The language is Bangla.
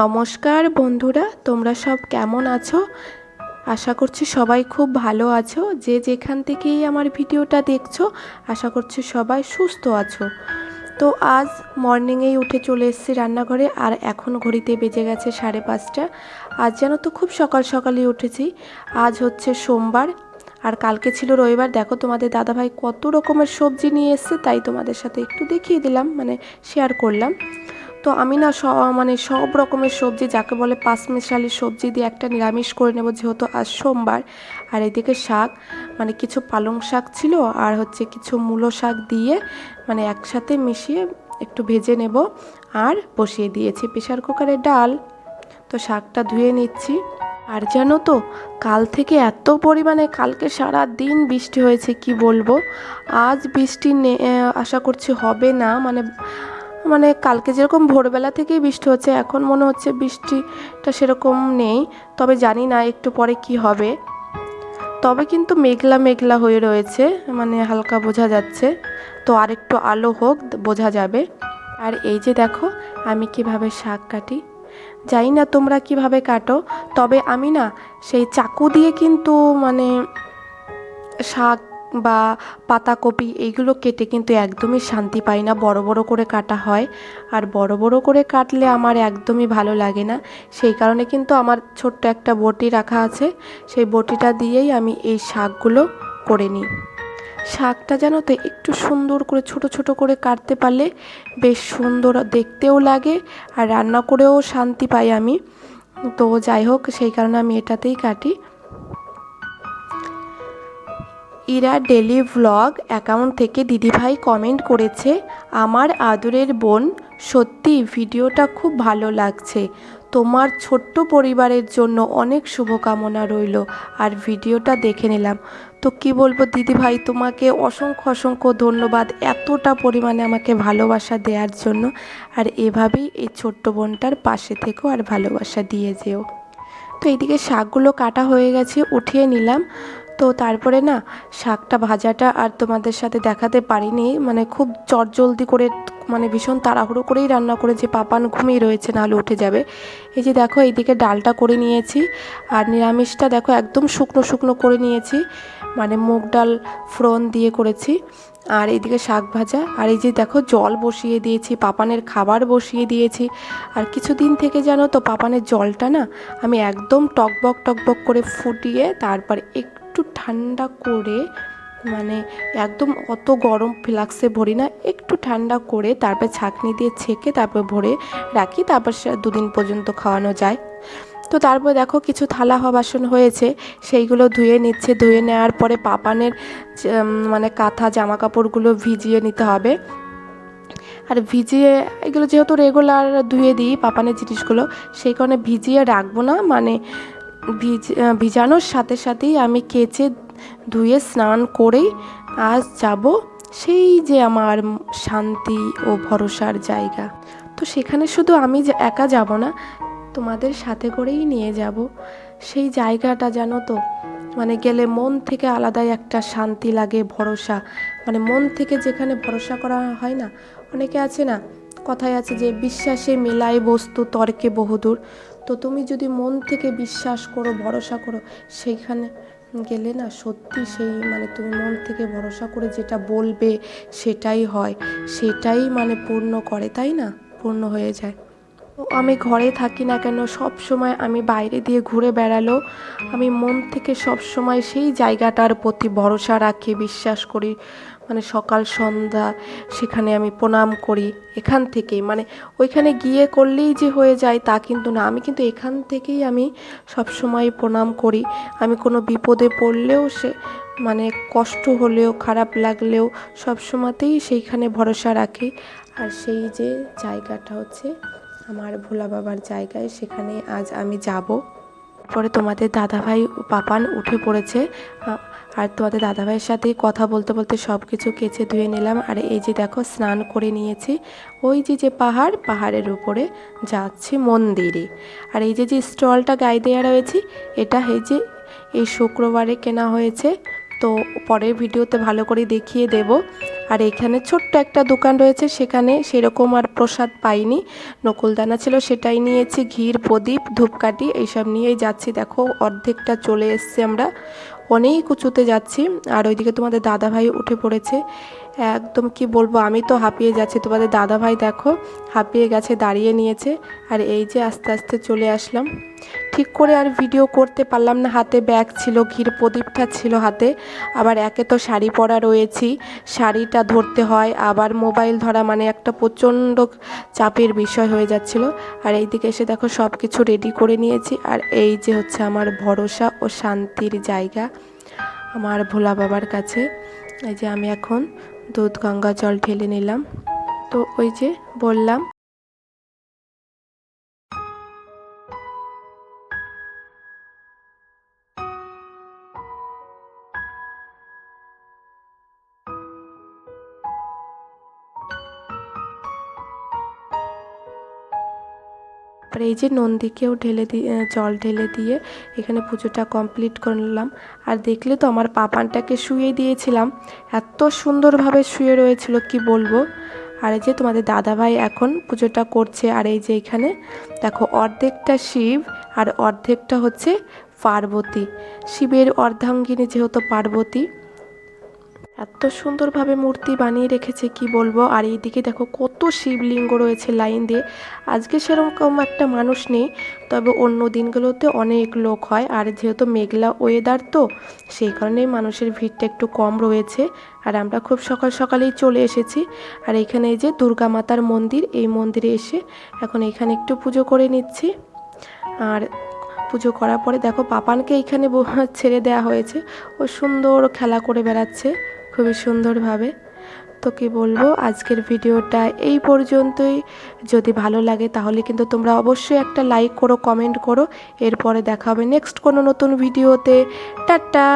নমস্কার বন্ধুরা, তোমরা সব কেমন আছো? আশা করছি সবাই খুব ভালো আছো। যে যেখান থেকেই আমার ভিডিওটা দেখছ, আশা করছি সবাই সুস্থ আছো। তো আজ মর্নিংয়েই উঠে চলে এসেছি রান্নাঘরে, আর এখন ঘড়িতে বেজে গেছে সাড়ে পাঁচটা। আজ যেন তো খুব সকাল সকালই উঠেছি। আজ হচ্ছে সোমবার, আর কালকে ছিল রবিবার। দেখো তোমাদের দাদাভাই কত রকমের সবজি নিয়ে এসছে, তাই তোমাদের সাথে একটু দেখিয়ে দিলাম মানে শেয়ার করলাম। তো আমি না সব মানে সব রকমের সবজি, যাকে বলে পাঁচমিশালি সবজি দিয়ে একটা নিরামিষ করে নেব যেহেতু আজ সোমবার। আর এদিকে শাক মানে কিছু পালং শাক ছিল আর হচ্ছে কিছু মূলো শাক দিয়ে মানে একসাথে মিশিয়ে একটু ভেজে নেব আর বসিয়ে দিয়েছি প্রেশার কুকারে ডাল। তো শাকটা ধুয়ে নিচ্ছি। আর জানো তো, কাল থেকে এত পরিমাণে, কালকে সারা দিন বৃষ্টি হয়েছে, কি বলব? আজ বৃষ্টি আশা করছি হবে না মানে মানে কালকে যেরকম ভোরবেলা থেকেই বৃষ্টি হচ্ছে, এখন মনে হচ্ছে বৃষ্টিটা সেরকম নেই, তবে জানি না একটু পরে কি হবে। তবে কিন্তু মেঘলা মেঘলা হয়ে রয়েছে মানে হালকা বোঝা যাচ্ছে। তো আর একটু আলো হোক, বোঝা যাবে। আর এই যে দেখো, আমি কীভাবে শাক কাটি। জানি না তোমরা কীভাবে কাটো, তবে আমি না সেই চাকু দিয়ে কিন্তু মানে শাক বা পাতাকপি, এইগুলো কেটে কিন্তু একদমই শান্তি পাই না। বড় বড় করে কাটা হয়। আর বড় বড় করে কাটলে আমার একদমই ভালো লাগে না। সেই কারণে কিন্তু আমার ছোট্ট একটা বটি রাখা আছে। সেই বটিটা দিয়েই আমি এই শাকগুলো করে নিই। শাকটা যেন তো একটু সুন্দর করে, ছোট ছোট করে কাটতে পারলে বেশ সুন্দর দেখতেও লাগে আর রান্না করেও শান্তি পাই আমি। তো যাই হোক, সেই কারণে আমি এটাতেই কাটি। ইরা ডেলি ভ্লগ অ্যাকাউন্ট থেকে দিদিভাই কমেন্ট করেছে, আমার আদরের বোন, সত্যি ভিডিওটা খুব ভালো লাগছে। তোমার ছোট্ট পরিবারের জন্য অনেক শুভকামনা রইল, আর ভিডিওটা দেখে নিলাম। তো কি বলব দিদিভাই, তোমাকে অসংখ্য অসংখ্য ধন্যবাদ এতটা পরিমাণে আমাকে ভালোবাসা দেওয়ার জন্য, আর এভাবেই এই ছোট্ট বোনটার পাশে থেকেও আর ভালোবাসা দিয়ে যেও। তো এইদিকে শাকগুলো কাটা হয়ে গেছে, উঠিয়ে নিলাম। তো তারপরে না, শাকটা ভাজাটা আর তোমাদের সাথে দেখাতে পারিনি মানে খুব চটজলদি করে মানে ভীষণ তাড়াহুড়ো করেই রান্না করে যে পাপান ঘুমিয়ে রয়েছে, নাহলে উঠে যাবে। এই যে দেখো, এইদিকে ডালটা করে নিয়েছি, আর নিরামিষটা দেখো একদম শুকনো শুকনো করে নিয়েছি মানে মুগ ডাল ফ্রন দিয়ে করেছি, আর এইদিকে শাক ভাজা, আর এই যে দেখো জল বসিয়ে দিয়েছি, পাপানের খাবার বসিয়ে দিয়েছি, আর কিছুদিন থেকে জানো তো পাপানের জলটা না, আমি একদম টকবক টকবক করে ফুটিয়ে তারপর একটু ঠান্ডা করে মানে একদম অত গরম ফ্লাক্সে ভরি না, একটু ঠান্ডা করে তারপর ছাঁকনি দিয়ে ছেঁকে তারপর ভরে রাখি, তারপর সে দুদিন পর্যন্ত খাওয়ানো যায়। তো তারপর দেখো কিছু থালা হওয়া বাসন হয়েছে, সেইগুলো ধুয়ে নিচ্ছে, ধুয়ে নেওয়ার পরে পাপানের মানে কাঁথা জামা কাপড়গুলো ভিজিয়ে নিতে হবে। আর ভিজিয়ে, এগুলো যেহেতু রেগুলার ধুয়ে দিই পাপানের জিনিসগুলো, সেই কারণে ভিজিয়ে রাখব না মানে ভিজানোর সাথে সাথেই আমি কেচে ধুয়ে স্নান করেই আজ যাব সেই যে আমার শান্তি ও ভরসার জায়গা। তো সেখানে শুধু আমি একা যাব না, তোমাদের সাথে করেই নিয়ে যাব। সেই জায়গাটা জানো তো মানে গেলে মন থেকে আলাদাই একটা শান্তি লাগে, ভরসা। মানে মন থেকে যেখানে ভরসা করা হয় না, অনেকে আছে না, কথায় আছে যে বিশ্বাসে মেলায় বস্তু তর্কে বহুদূর। তো তুমি যদি মন থেকে বিশ্বাস করো, ভরসা করো, সেইখানে গেলে না সত্যি সেই মানে তুমি মন থেকে ভরসা করে যেটা বলবে সেটাই হয়, সেটাই মানে পূর্ণ করে, তাই না? পূর্ণ হয়ে যায়। আমি ঘরে থাকি না কেন, সব সময় আমি বাইরে দিয়ে ঘুরে বেড়ালেও আমি মন থেকে সব সময় সেই জায়গাটার প্রতি ভরসা রাখি, বিশ্বাস করি। মানে সকাল, সন্ধ্যা, সেখানে আমি প্রণাম করি, এখান থেকেই। মানে ওইখানে গিয়ে করলেই যে হয়ে যায় তা কিন্তু না। আমি কিন্তু এখান থেকেই আমি সব সময় প্রণাম করি। আমি কোনো বিপদে পড়লেও সে মানে কষ্ট হলেও, খারাপ লাগলেও সব সময়তেই সেইখানে ভরসা রাখি। আর সেই যে জায়গাটা হচ্ছে আমার ভোলা বাবার জায়গায় সেখানে আজ আমি যাব। পরে তোমাদের দাদাভাই পাপান উঠে পড়েছে। আর তোমাদের দাদাভাইয়ের সাথে কথা বলতে বলতে সব কিছু কেচে ধুয়ে নিলাম। আর এই যে দেখো, স্নান করে নিয়েছি। ওই যে যে পাহাড়, পাহাড়ের উপরে যাচ্ছি মন্দিরে। আর এই যে যে স্টলটা গায়ে দেওয়া রয়েছে, এটা এই যে এই শুক্রবারে কেনা হয়েছে। তো পরের ভিডিওতে ভালো করে দেখিয়ে দেব। আর এখানে ছোট্ট একটা দোকান রয়েছে, সেখানে সেরকম আর প্রসাদ পাইনি। নকুলদানা ছিল, সেটাই নিয়েছি, ঘির, প্রদীপ, ধূপকাঠি, এইসব নিয়েই যাচ্ছি। দেখো, অর্ধেকটা চলে এসছে আমরা। অনেক উঁচুতে যাচ্ছি, আর ওইদিকে তোমাদের দাদাভাই উঠে পড়েছে। একদম কি বলব, আমি তো হাঁপিয়ে যাচ্ছি। তোমাদের দাদাভাই দেখো, হাঁপিয়ে গেছে, দাঁড়িয়ে নিয়েছে, আর এই যে আস্তে আস্তে চলে আসলাম। ঠিক করে আর ভিডিও করতে পারলাম না, হাতে ব্যাগ ছিল, ঘির প্রদীপটা ছিল হাতে। আবার একে তো শাড়ি পরা রয়েছি, শাড়িটা ধরতে হয়, আবার মোবাইল ধরা মানে একটা প্রচণ্ড চাপের বিষয় হয়ে যাচ্ছিল। আর এইদিকে এসে দেখো সব কিছু রেডি করে নিয়েছি, আর এই যে হচ্ছে আমার ভরসা ও শান্তির জায়গা। আমার ভোলা বাবার কাছে। এই যে আমি এখন দুধ গঙ্গা জল ঢেলে নিলাম। তো ওই যে বললাম আর এই যে নন্দীকেও ঢেলে দিয়ে জল ঢেলে দিয়ে এখানে পুজোটা কমপ্লিট করলাম। আর দেখলে তো আমার পাপানটাকে শুয়ে দিয়েছিলাম। এত সুন্দরভাবে শুয়ে রয়েছিল, কি বলব? আর এই যে তোমাদের দাদাভাই এখন পুজোটা করছে, আর এই যে এখানে দেখো অর্ধেকটা শিব আর অর্ধেকটা হচ্ছে পার্বতী। শিবের অর্ধাঙ্গিনী যেহেতু পার্বতী এত সুন্দরভাবে মূর্তি বানিয়ে রেখেছে, কি বলব? আর এইদিকে দেখো কত শিবলিঙ্গ রয়েছে লাইন দিয়ে। আজকে সেরকম একটা মানুষ নেই, তবে অন্য দিনগুলোতে অনেক লোক হয়। আর যেহেতু মেঘলা ওয়েদার তো, সেই কারণেই মানুষের ভিড়টা একটু কম রয়েছে। আর আমরা খুব সকাল সকালেই চলে এসেছি। আর এখানে এই যে দুর্গা মাতার মন্দির, এই মন্দিরে এসে এখন এখানে একটু পুজো করে নিচ্ছি। আর পুজো করার পরে দেখো পাপানকে এইখানে ছেড়ে দেওয়া হয়েছে। ও সুন্দর খেলা করে বেড়াচ্ছে। খুবই সুন্দরভাবে। তো কি বলব, আজকের ভিডিওটা এই পর্যন্তই। যদি ভালো লাগে তাহলে কিন্তু তোমরা অবশ্যই একটা লাইক করো, কমেন্ট করো। এরপরে দেখা হবে নেক্সট কোনো নতুন ভিডিওতে। টাটা!